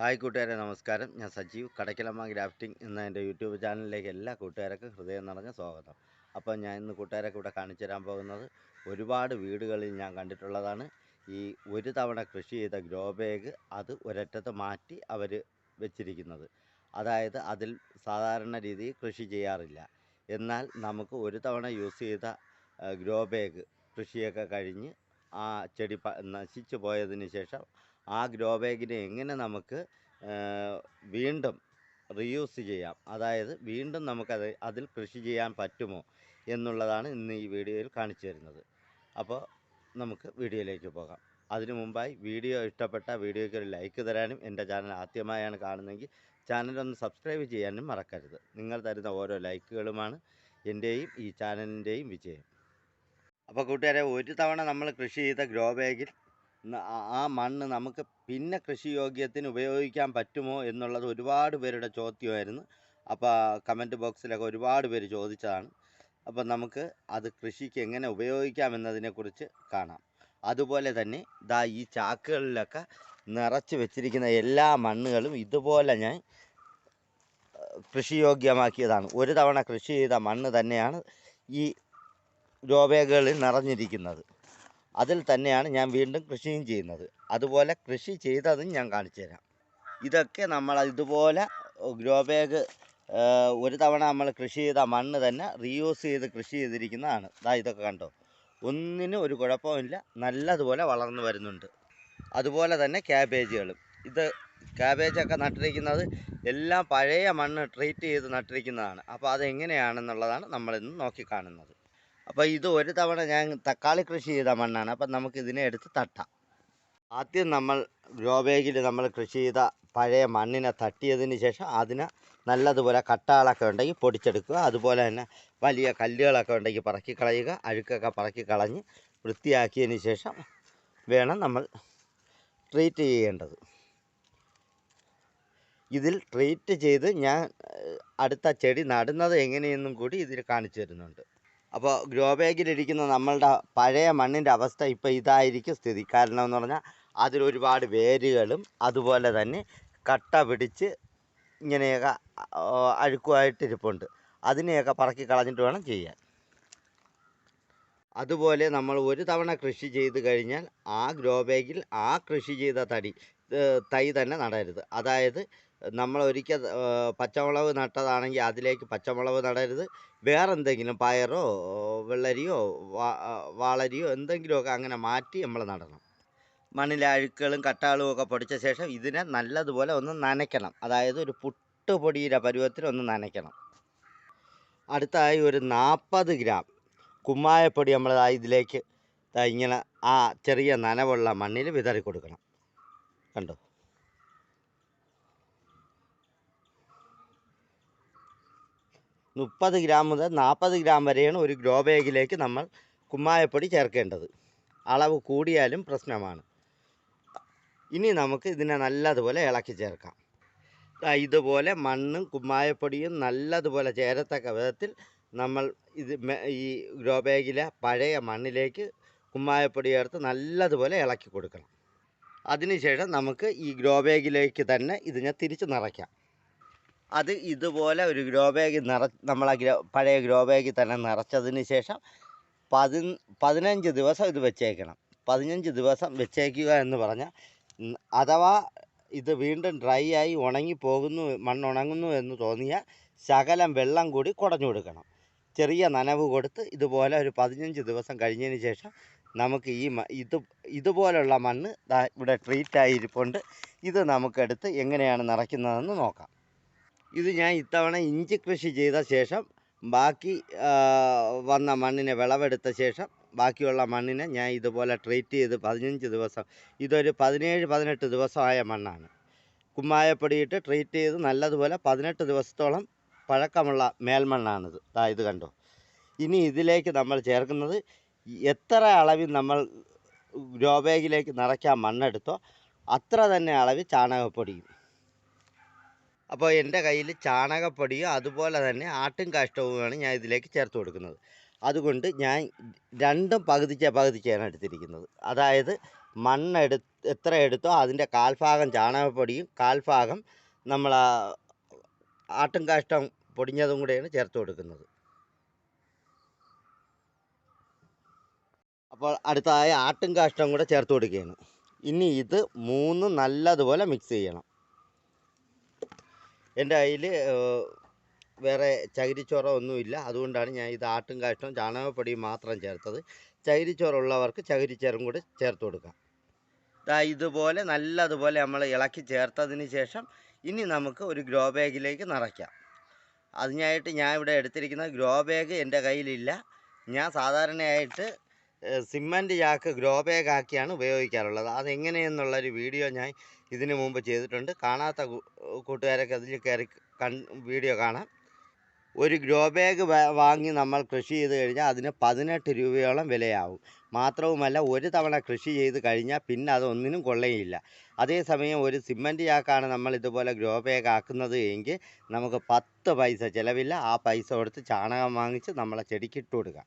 Hi കൂട്ടുകാരെ. നമസ്കാരം. ഞാൻ സജീവ്. കടക്കിലമ്മ ഗ്രാഫ്റ്റിംഗ് എന്ന എന്റെ യൂട്യൂബ് ചാനലിലേക്ക് എല്ലാ കൂട്ടുകാർക്കും ഹൃദയം നിറഞ്ഞ സ്വാഗതം. അപ്പോൾ ഞാൻ ഇന്ന് കൂട്ടുകാരൊക്കെ ഇവിടെ കാണിച്ചു തരാൻ പോകുന്നത് ഒരുപാട് വീടുകളിൽ ഞാൻ കണ്ടിട്ടുള്ളതാണ്. ഈ ഒരു തവണ കൃഷി ചെയ്ത ഗ്രോ ബാഗ് അത് ഒരറ്റത്ത് മാറ്റി അവർ വെച്ചിരിക്കുന്നത്. അതായത് അതിൽ സാധാരണ രീതിയിൽ കൃഷി ചെയ്യാറില്ല. എന്നാൽ നമുക്ക് ഒരു തവണ യൂസ് ചെയ്ത ഗ്രോ ബാഗ് കൃഷിയൊക്കെ കഴിഞ്ഞ് ആ ചെടി നശിച്ചു പോയതിന് ശേഷം ആ ഗ്രോ ബാഗിനെ എങ്ങനെ നമുക്ക് വീണ്ടും റീയൂസ് ചെയ്യാം? അതായത് വീണ്ടും നമുക്കത് അതിൽ കൃഷി ചെയ്യാൻ പറ്റുമോ എന്നുള്ളതാണ് ഇന്ന് ഈ വീഡിയോയിൽ കാണിച്ചു തരുന്നത്. അപ്പോൾ നമുക്ക് വീഡിയോയിലേക്ക് പോകാം. അതിനു മുമ്പായി വീഡിയോ ഇഷ്ടപ്പെട്ട വീഡിയോയ്ക്ക് ഒരു ലൈക്ക് തരാനും എന്റെ ചാനൽ ആദ്യമായാണ് കാണുന്നതെങ്കിൽ ചാനലൊന്ന് സബ്സ്ക്രൈബ് ചെയ്യാനും മറക്കരുത്. നിങ്ങൾ തരുന്ന ഓരോ ലൈക്കുകളുമാണ് എന്റെയും ഈ ചാനലിന്റെയും വിജയം. അപ്പോൾ കൂട്ടുകാരെ ഒരു തവണ നമ്മൾ കൃഷി ചെയ്ത ഗ്രോ ബാഗിൽ ആ- മണ്ണ് നമുക്ക് പിന്നെ കൃഷി യോഗ്യത്തിന് ഉപയോഗിക്കാൻ പറ്റുമോ എന്നുള്ളത് ഒരുപാട് പേരുടെ ചോദ്യമായിരുന്നു. അപ്പോൾ കമന്റ് ബോക്സിലൊക്കെ ഒരുപാട് പേര് ചോദിച്ചതാണ്. അപ്പോൾ നമുക്ക് അത് കൃഷിക്ക് എങ്ങനെ ഉപയോഗിക്കാം എന്നതിനെക്കുറിച്ച് കാണാം. അതുപോലെ തന്നെ ദാ ഈ ചാക്കുകളിലൊക്കെ നിറച്ച് വെച്ചിരിക്കുന്ന എല്ലാ മണ്ണുകളും ഇതുപോലെ ഞാൻ കൃഷി കൃഷിയോഗ്യമാക്കിയതാണ്. ഒരു തവണ കൃഷി ചെയ്ത മണ്ണ് തന്നെയാണ് ഈ രോബേഗുകളിൽ നിറഞ്ഞിരിക്കുന്നത്. അതിൽ തന്നെയാണ് ഞാൻ വീണ്ടും കൃഷിയും ചെയ്യുന്നത്. അതുപോലെ കൃഷി ചെയ്തതും ഞാൻ കാണിച്ചു തരാം. ഇതൊക്കെ നമ്മൾ ഇതുപോലെ ഗ്രോ ബാഗ് ഒരു തവണ നമ്മൾ കൃഷി ചെയ്ത മണ്ണ് തന്നെ റീയൂസ് ചെയ്ത് കൃഷി ചെയ്തിരിക്കുന്നതാണ്. ദാ ഇതൊക്കെ കണ്ടോ? ഒന്നിനും ഒരു കുഴപ്പമില്ല നല്ലതുപോലെ വളർന്നു വരുന്നുണ്ട്. അതുപോലെ തന്നെ ക്യാബേജുകളും. ഇത് ക്യാബേജൊക്കെ നട്ടിരിക്കുന്നത് എല്ലാം പഴയ മണ്ണ് ട്രീറ്റ് ചെയ്ത് നട്ടിരിക്കുന്നതാണ്. അപ്പോൾ അതെങ്ങനെയാണെന്നുള്ളതാണ് നമ്മളിന്ന് നോക്കിക്കാണുന്നത് അപ്പോൾ ഇത് ഒരു തവണ ഞാൻ തക്കാളി കൃഷി ചെയ്ത മണ്ണാണ്. അപ്പം നമുക്ക് ഇതിനെ എടുത്ത് തട്ടാം. ആദ്യം നമ്മൾ ഗ്രോ ബാഗിൽ നമ്മൾ കൃഷി ചെയ്ത പഴയ മണ്ണിനെ തട്ടിയതിന് ശേഷം അതിനെ നല്ലതുപോലെ കട്ടാളൊക്കെ ഉണ്ടെങ്കിൽ പൊടിച്ചെടുക്കുക. അതുപോലെ തന്നെ വലിയ കല്ലുകളൊക്കെ ഉണ്ടെങ്കിൽ പറക്കി കളയുക. അഴുക്കൊക്കെ പറക്കി കളഞ്ഞ് വൃത്തിയാക്കിയതിന് ശേഷം വേണം നമ്മൾ ട്രീറ്റ് ചെയ്യേണ്ടത്. ഇതിൽ ട്രീറ്റ് ചെയ്ത് ഞാൻ അടുത്ത ചെടി നടുന്നത് എങ്ങനെയെന്നും കൂടി ഇതിൽ കാണിച്ചു തരുന്നുണ്ട്. അപ്പോൾ ഗ്രോ ബാഗിലിരിക്കുന്ന നമ്മളുടെ പഴയ മണ്ണിന്റെ അവസ്ഥ ഇപ്പോൾ ഇതായിരിക്കും സ്ഥിതി. കാരണം എന്ന് പറഞ്ഞാൽ അതിലൊരുപാട് വേരുകളും അതുപോലെ തന്നെ കട്ട പിടിച്ച് ഇങ്ങനെയൊക്കെ അഴുക്കുമായിട്ടിരിപ്പുണ്ട്. അതിനെയൊക്കെ പറക്കി കളഞ്ഞിട്ട് വേണം ചെയ്യാൻ. അതുപോലെ നമ്മൾ ഒരു തവണ കൃഷി ചെയ്ത് കഴിഞ്ഞാൽ ആ ഗ്രോ ബാഗിൽ ആ കൃഷി ചെയ്ത തടി തൈ തന്നെ നടരുത്. അതായത് നമ്മൾ ഒരിക്കൽ പച്ചമുളക് നട്ടതാണെങ്കിൽ അതിലേക്ക് പച്ചമുളക് നടരുത്. വേറെ എന്തെങ്കിലും പയറോ വെള്ളരിയോ വാളരിയോ എന്തെങ്കിലുമൊക്കെ അങ്ങനെ മാറ്റി നമ്മൾ നടണം. മണ്ണിലെ അഴുക്കുകളും കട്ടാളും ഒക്കെ പൊടിച്ച ശേഷം ഇതിനെ നല്ലതുപോലെ ഒന്ന് നനയ്ക്കണം. അതായത് ഒരു പുട്ട് പൊടിയുടെ പരുവത്തിൽ ഒന്ന് നനയ്ക്കണം. അടുത്തായി ഒരു നാൽപ്പത് ഗ്രാം കുമ്മായപ്പൊടി നമ്മൾ ഇതിലേക്ക് ഇങ്ങനെ ആ ചെറിയ നനവുള്ള മണ്ണിൽ വിതറി കൊടുക്കണം കണ്ടോ? മുപ്പത് ഗ്രാം മുതൽ നാൽപ്പത് ഗ്രാം വരെയാണ് ഒരു ഗ്രോ ബാഗിലേക്ക് നമ്മൾ കുമ്മായപ്പൊടി ചേർക്കേണ്ടത്. അളവ് കൂടിയാലും പ്രശ്നമാണ്. ഇനി നമുക്ക് ഇതിനെ നല്ലതുപോലെ ഇളക്കി ചേർക്കാം. ഇതുപോലെ മണ്ണും കുമ്മായപ്പൊടിയും നല്ലതുപോലെ ചേരത്തക്ക വിധത്തിൽ നമ്മൾ ഇത് ഈ ഗ്രോ ബാഗിലെ പഴയ മണ്ണിലേക്ക് കുമ്മായപ്പൊടി ചേർത്ത് നല്ലതുപോലെ ഇളക്കി കൊടുക്കണം. അതിനുശേഷം നമുക്ക് ഈ ഗ്രോ ബാഗിലേക്ക് തന്നെ ഇതിനെ തിരിച്ച് നിറയ്ക്കാം. അത് ഇതുപോലെ ഒരു ഗ്രോ ബാഗ് നിറ നമ്മളെ ഗ്രോ പഴയ ഗ്രോ ബാഗിൽ തന്നെ നിറച്ചതിന് ശേഷം പതി പതിനഞ്ച് ദിവസം ഇത് വെച്ചേക്കണം. പതിനഞ്ച് ദിവസം വെച്ചേക്കുക എന്ന് പറഞ്ഞാൽ അഥവാ ഇത് വീണ്ടും ഡ്രൈ ആയി ഉണങ്ങി പോകുന്നു മണ്ണുണങ്ങുന്നു എന്ന് തോന്നിയാൽ ശകലം വെള്ളം കൂടി കുടഞ്ഞു കൊടുക്കണം. ചെറിയ നനവ് കൊടുത്ത് ഇതുപോലെ ഒരു പതിനഞ്ച് ദിവസം കഴിഞ്ഞതിന് ശേഷം നമുക്ക് ഈ ഇത് ഇതുപോലുള്ള മണ്ണ് ഇവിടെ ട്രീറ്റ് ആയിരിപ്പുണ്ട് ഇത് നമുക്കെടുത്ത് എങ്ങനെയാണ് നിറയ്ക്കുന്നതെന്ന് നോക്കാം. ഇത് ഞാൻ ഇത്തവണ ഇഞ്ചി കൃഷി ചെയ്ത ശേഷം ബാക്കി വന്ന മണ്ണിനെ വിളവെടുത്ത ശേഷം ബാക്കിയുള്ള മണ്ണിനെ ഞാൻ ഇതുപോലെ ട്രീറ്റ് ചെയ്ത് പതിനഞ്ച് ദിവസം ഇതൊരു പതിനേഴ് പതിനെട്ട് ദിവസമായ മണ്ണാണ്. കുമ്മായപ്പൊടിയിട്ട് ട്രീറ്റ് ചെയ്ത് നല്ലതുപോലെ പതിനെട്ട് ദിവസത്തോളം പഴക്കമുള്ള മേൽമണ്ണാണിത്. ദാ ഇത് കണ്ടോ. ഇനി ഇതിലേക്ക് നമ്മൾ ചേർക്കുന്നത് എത്ര അളവിൽ നമ്മൾ ഗ്രോ നിറയ്ക്കാൻ മണ്ണെടുത്തോ അത്ര തന്നെ അളവിൽ ചാണകപ്പൊടിയും. അപ്പോൾ എന്റെ കയ്യിൽ ചാണകപ്പൊടിയും അതുപോലെ തന്നെ ആട്ടും കാഷ്ടവുമാണ് ഞാൻ ഇതിലേക്ക് ചേർത്ത് കൊടുക്കുന്നത്. അതുകൊണ്ട് ഞാൻ രണ്ടും പകുതിച്ച പകുതിച്ചാണ് എടുത്തിരിക്കുന്നത്. അതായത് മണ്ണെടു എത്ര എടുത്തോ അതിന്റെ കാൽഭാഗം ചാണകപ്പൊടിയും കാൽഭാഗം നമ്മൾ ആട്ടും കാഷ്ടം പൊടിഞ്ഞതും കൂടെയാണ് ചേർത്ത് കൊടുക്കുന്നത്. അപ്പോൾ അടുത്തതായി ആട്ടും കാഷ്ടം കൂടെ ചേർത്ത് കൊടുക്കുകയാണ്. ഇനി ഇത് മൂന്ന് നല്ലതുപോലെ മിക്സ് ചെയ്യണം. എന്റെ കയ്യിൽ വേറെ ചകിരിച്ചോറ ഒന്നുമില്ല അതുകൊണ്ടാണ് ഞാൻ ഇത് ആട്ടും കാഷ്ടവും ചാണകപ്പൊടിയും മാത്രം ചേർത്തത്. ചകിരിച്ചോറുള്ളവർക്ക് ചകിരിച്ചോറും കൂടി ചേർത്ത് കൊടുക്കാം. ദാ ഇതുപോലെ നല്ലതുപോലെ നമ്മൾ ഇളക്കി ചേർത്തതിന് ശേഷം ഇനി നമുക്ക് ഒരു ഗ്രോ ബാഗിലേക്ക് നിറയ്ക്കാം. അതിനായിട്ട് ഞാൻ ഇവിടെ എടുത്തിരിക്കുന്ന ഗ്രോ ബാഗ് എന്റെ കയ്യിലില്ല. ഞാൻ സാധാരണയായിട്ട് സിമന്റ് ചാക്ക് ഗ്രോ ബാഗ് ആക്കിയാണ് ഉപയോഗിക്കാറുള്ളത്. അതെങ്ങനെയെന്നുള്ളൊരു വീഡിയോ ഞാൻ ഇതിനു മുമ്പ് ചെയ്തിട്ടുണ്ട്. കാണാത്ത കൂട്ടുകാരൊക്കെ അതിൽ കയറി വീഡിയോ കാണാം. ഒരു ഗ്രോ ബാഗ് വാങ്ങി നമ്മൾ കൃഷി ചെയ്ത് കഴിഞ്ഞാൽ അതിന് പതിനെട്ട് രൂപയോളം വിലയാവും. മാത്രവുമല്ല ഒരു തവണ കൃഷി ചെയ്ത് കഴിഞ്ഞാൽ പിന്നെ അതൊന്നിനും കൊള്ളയില്ല. അതേസമയം ഒരു സിമന്റ് ചാക്കാണ് നമ്മൾ ഇതുപോലെ ഗ്രോ ബാഗ് ആക്കുന്നത് എങ്കിൽ നമുക്ക് പത്ത് പൈസ ചിലവില്ല. ആ പൈസ കൊടുത്ത് ചാണകം വാങ്ങിച്ച് നമ്മളെ ചെടിക്ക് ഇട്ട് കൊടുക്കാം.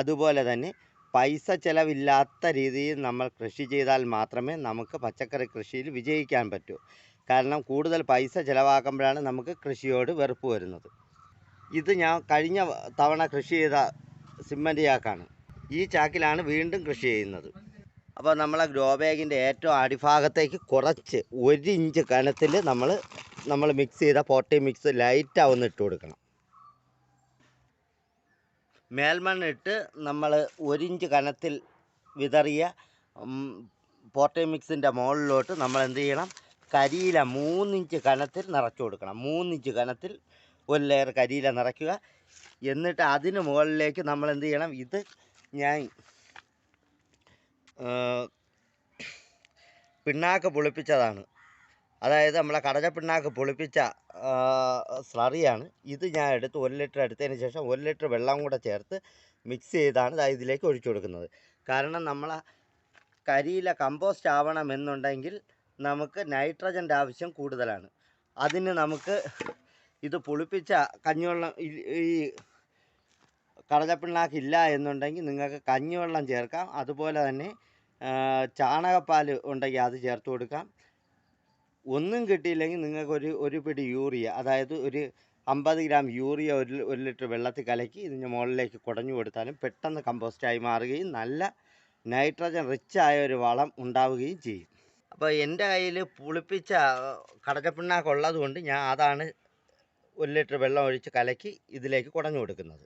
അതുപോലെ തന്നെ പൈസ ചിലവില്ലാത്ത രീതിയിൽ നമ്മൾ കൃഷി ചെയ്താൽ മാത്രമേ നമുക്ക് പച്ചക്കറി കൃഷിയിൽ വിജയിക്കാൻ പറ്റൂ. കാരണം കൂടുതൽ പൈസ ചിലവാക്കുമ്പോഴാണ് നമുക്ക് കൃഷിയോട് വെറുപ്പ് വരുന്നത്. ഇത് ഞാൻ കഴിഞ്ഞ തവണ കൃഷി ചെയ്ത സിമ്മന്റ് ചാക്കാണ്. ഈ ചാക്കിലാണ് വീണ്ടും കൃഷി ചെയ്യുന്നത്. അപ്പോൾ നമ്മളെ ഗ്രോ ബാഗിന്റെ ഏറ്റവും അടിഭാഗത്തേക്ക് കുറച്ച് ഒരു ഇഞ്ച് കനത്തിൽ നമ്മൾ നമ്മൾ മിക്സ് ചെയ്ത പോട്ടി മിക്സ് ലൈറ്റാവുന്ന ഇട്ട് കൊടുക്കണം. മേൽമണ്ണിട്ട് നമ്മൾ ഒരിഞ്ച് കനത്തിൽ വിതറിയ പോർട്ടേമിക്സിന്റെ മുകളിലോട്ട് നമ്മൾ എന്ത് ചെയ്യണം? കരിയില മൂന്നിഞ്ച് കനത്തിൽ നിറച്ചു കൊടുക്കണം. മൂന്നിഞ്ച് കനത്തിൽ ഒരു ലെയർ കരിയില നിറയ്ക്കുക. എന്നിട്ട് അതിന് മുകളിലേക്ക് നമ്മൾ എന്ത് ചെയ്യണം? ഇത് ഞാൻ പിണ്ണാക്ക് പുളിപ്പിച്ചതാണ്. അതായത് നമ്മളെ കടല പിണ്ണാക്ക് പുളിപ്പിച്ച സ്ലറിയാണ്. ഇത് ഞാൻ എടുത്ത് ഒരു ലിറ്റർ എടുത്തതിന് ശേഷം ഒരു ലിറ്റർ വെള്ളം കൂടെ ചേർത്ത് മിക്സ് ചെയ്താണ് ഇതാ ഇതിലേക്ക് ഒഴിച്ചു കൊടുക്കുന്നത്. കാരണം നമ്മളെ കരിയില കമ്പോസ്റ്റ് ആവണമെന്നുണ്ടെങ്കിൽ നമുക്ക് നൈട്രജന്റെ ആവശ്യം കൂടുതലാണ്. അതിന് നമുക്ക് ഇത് പുളിപ്പിച്ച കഞ്ഞിവെള്ളം ഈ- കടലപ്പിണ്ണാക്കില്ല കടലപ്പിണ്ണാക്ക് എന്നുണ്ടെങ്കിൽ നിങ്ങൾക്ക് കഞ്ഞിവെള്ളം ചേർക്കാം. അതുപോലെ തന്നെ ചാണകപ്പാൽ ഉണ്ടെങ്കിൽ അത് ചേർത്ത് കൊടുക്കാം. ഒന്നും കിട്ടിയില്ലെങ്കിൽ നിങ്ങൾക്ക് ഒരു പിടി യൂറിയ അതായത് ഒരു അമ്പത് ഗ്രാം യൂറിയ ഒരു ഒരു ലിറ്റർ വെള്ളത്തിൽ കലക്കി ഇതിന്റെ മുകളിലേക്ക് കുടഞ്ഞു കൊടുത്താലും പെട്ടെന്ന് കമ്പോസ്റ്റായി മാറുകയും നല്ല നൈട്രജൻ റിച്ച് ആയ ഒരു വളം ഉണ്ടാവുകയും ചെയ്യും. അപ്പോൾ എന്റെ കയ്യിൽ പുളിപ്പിച്ച കടലപ്പിണ്ണാക്ക് ഉള്ളത് കൊണ്ട് ഞാൻ അതാണ് ഒരു ലിറ്റർ വെള്ളം ഒഴിച്ച് കലക്കി ഇതിലേക്ക് കുടഞ്ഞു കൊടുക്കുന്നത്.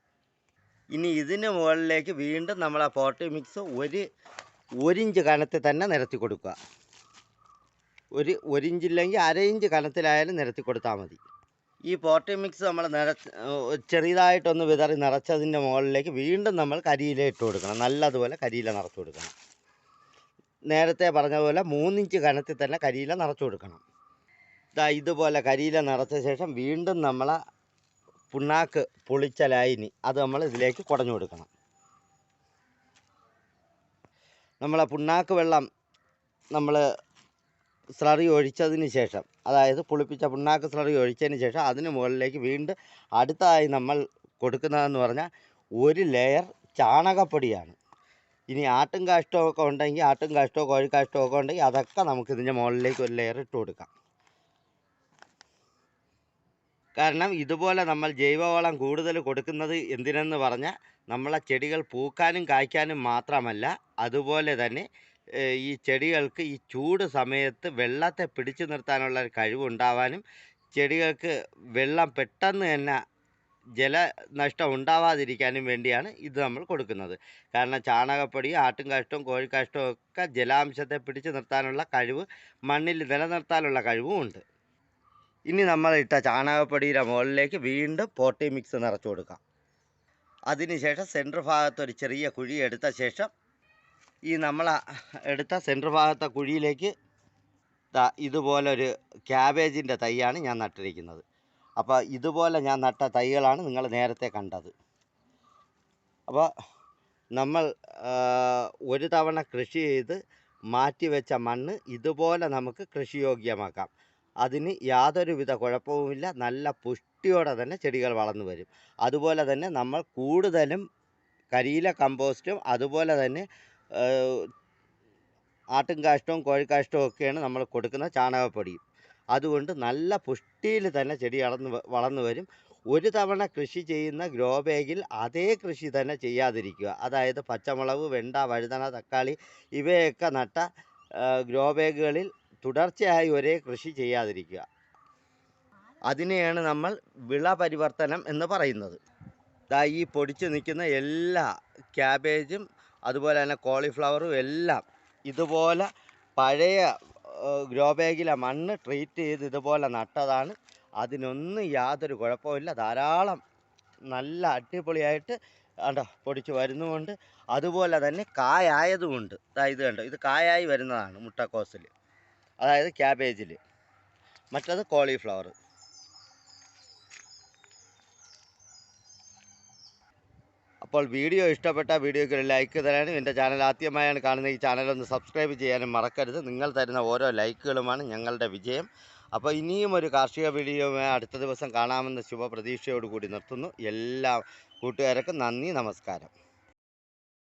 ഇനി ഇതിന് മുകളിലേക്ക് വീണ്ടും നമ്മൾ ആ പോട്ടി മിക്സ് ഒരു ഒരിഞ്ച് കനത്തിൽ തന്നെ നിരത്തി കൊടുക്കുക. ഒരു ഒരിഞ്ചില്ലെങ്കിൽ അര ഇഞ്ച് കനത്തിലായാലും നിരത്തി കൊടുത്താൽ മതി. ഈ പോട്ടി മിക്സ് നമ്മൾ നിര ചെറിയതായിട്ടൊന്ന് വിതറി നിറച്ചതിന്റെ മുകളിലേക്ക് വീണ്ടും നമ്മൾ കരിയില ഇട്ട് കൊടുക്കണം. നല്ലതുപോലെ കരിയില നിറച്ചു കൊടുക്കണം. നേരത്തെ പറഞ്ഞ പോലെ മൂന്നിഞ്ച് കനത്തിൽ തന്നെ കരിയില നിറച്ചു കൊടുക്കണം. ദാ ഇതുപോലെ കരിയില നിറച്ച ശേഷം വീണ്ടും നമ്മൾ പുണ്ണാക്ക് പൊളിച്ച ലൈനി അത് നമ്മൾ ഇതിലേക്ക് കുടഞ്ഞു കൊടുക്കണം. നമ്മളെ പുണ്ണാക്ക് വെള്ളം നമ്മൾ സ്ലറി ഒഴിച്ചതിന് ശേഷം അതായത് പുളിപ്പിച്ച പുണ്ണാക്ക് സ്ലറി ഒഴിച്ചതിന് ശേഷം അതിന് മുകളിലേക്ക് വീണ്ടും അടുത്തതായി നമ്മൾ കൊടുക്കുന്നതെന്ന് പറഞ്ഞാൽ ഒരു ലെയർ ചാണകപ്പൊടിയാണ്. ഇനി ആട്ടും കാഷ്ടമൊക്കെ ഉണ്ടെങ്കിൽ ആട്ടും കാഷ്ടമോ കോഴിക്കാഷ്ടമോ ഒക്കെ ഉണ്ടെങ്കിൽ അതൊക്കെ നമുക്ക് ഇതിന്റെ മുകളിലേക്ക് ഒരു ലെയർ ഇട്ട് കൊടുക്കാം. കാരണം ഇതുപോലെ നമ്മൾ ജൈവവളം കൂടുതൽ കൊടുക്കുന്നത് എന്തിനെന്ന് പറഞ്ഞാൽ നമ്മളെ ചെടികൾ പൂക്കാനും കായ്ക്കാനും മാത്രമല്ല അതുപോലെ തന്നെ ഈ ചെടികൾക്ക് ഈ ചൂട് സമയത്ത് വെള്ളത്തെ പിടിച്ചു നിർത്താനുള്ള ഒരു കഴിവുണ്ടാവാനും ചെടികൾക്ക് വെള്ളം പെട്ടെന്ന് തന്നെ ജലനഷ്ടം ഉണ്ടാവാതിരിക്കാനും വേണ്ടിയാണ് ഇത് നമ്മൾ കൊടുക്കുന്നത്. കാരണം ചാണകപ്പൊടി ആട്ടും കാഷ്ടവും കോഴിക്കാഷ്ടവും ഒക്കെ ജലാംശത്തെ പിടിച്ചു നിർത്താനുള്ള കഴിവ് മണ്ണിൽ നിലനിർത്താനുള്ള കഴിവും ഉണ്ട്. ഇനി നമ്മൾ ഇട്ട ചാണകപ്പൊടിയുടെ മുകളിലേക്ക് വീണ്ടും പോട്ടി മിക്സ് നിറച്ചു കൊടുക്കാം. അതിനുശേഷം സെന്റർ ഭാഗത്തൊരു ചെറിയ കുഴി എടുത്ത ശേഷം ഈ നമ്മൾ എടുത്ത സെന്റർ ഭാഗത്തെ കുഴിയിലേക്ക് ഇതുപോലൊരു ക്യാബേജിന്റെ തൈയാണ് ഞാൻ നട്ടിരിക്കുന്നത്. അപ്പോൾ ഇതുപോലെ ഞാൻ നട്ട തൈകളാണ് നിങ്ങൾ നേരത്തെ കണ്ടത്. അപ്പോൾ നമ്മൾ ഒരു തവണ കൃഷി ചെയ്ത് മാറ്റിവെച്ച മണ്ണ് ഇതുപോലെ നമുക്ക് കൃഷിയോഗ്യമാക്കാം. അതിന് യാതൊരുവിധ കുഴപ്പവുമില്ല. നല്ല പുഷ്ടിയോടെ തന്നെ ചെടികൾ വളർന്നു വരും. അതുപോലെ തന്നെ നമ്മൾ കൂടുതലും കരിയില കമ്പോസ്റ്റും അതുപോലെ തന്നെ ആട്ടും കാഷ്ടവും കോഴിക്കാഷ്ടവും ഒക്കെയാണ് നമ്മൾ കൊടുക്കുന്ന ചാണകപ്പൊടി. അതുകൊണ്ട് നല്ല പുഷ്ടിയിൽ തന്നെ ചെടി വളർന്ന് വളർന്നു വരും. ഒരു തവണ കൃഷി ചെയ്യുന്ന ഗ്രോ ബാഗിൽ അതേ കൃഷി തന്നെ ചെയ്യാതിരിക്കുക. അതായത് പച്ചമുളക് വെണ്ട വഴുതന തക്കാളി ഇവയൊക്കെ നട്ട ഗ്രോ ബാഗുകളിൽ തുടർച്ചയായി ഒരേ കൃഷി ചെയ്യാതിരിക്കുക. അതിനെയാണ് നമ്മൾ വിള പരിവർത്തനം എന്ന് പറയുന്നത്. ദാ ഈ പൊടിച്ച് നിൽക്കുന്ന എല്ലാ ക്യാബേജും അതുപോലെ തന്നെ കോളിഫ്ലവറും എല്ലാം ഇതുപോലെ പഴയ ഗ്രോ ബാഗിലെ മണ്ണ് ട്രീറ്റ് ചെയ്ത് ഇതുപോലെ നട്ടതാണ്. അതിനൊന്നും യാതൊരു കുഴപ്പമില്ല ധാരാളം നല്ല അടിപൊളിയായിട്ട് കണ്ടോ പൊടിച്ച് വരുന്നുമുണ്ട്. അതുപോലെ തന്നെ കായായതുമുണ്ട്. ഇത് കണ്ടോ ഇത് കായായി വരുന്നതാണ് മുട്ടക്കോസിൽ അതായത് ക്യാബേജിൽ മറ്റത് കോളിഫ്ലവർ അപ്പോൾ വീഡിയോ ഇഷ്ടപ്പെട്ട വീഡിയോക്ക് ഒരു ലൈക്ക് തരാനും എന്റെ ചാനൽ ആദ്യമായാണ് കാണുന്ന ഈ ചാനൽ ഒന്ന് സബ്സ്ക്രൈബ് ചെയ്യാനും മറക്കരുത്. നിങ്ങൾ തരുന്ന ഓരോ ലൈക്കുകളുമാണ് ഞങ്ങളുടെ വിജയം. അപ്പോൾ ഇനിയും ഒരു കാർഷിക വീഡിയോ അടുത്ത ദിവസം കാണാമെന്ന ശുഭപ്രതീക്ഷയോടുകൂടി നിർത്തുന്നു. എല്ലാ കൂട്ടുകാർക്കും നന്ദി നമസ്കാരം.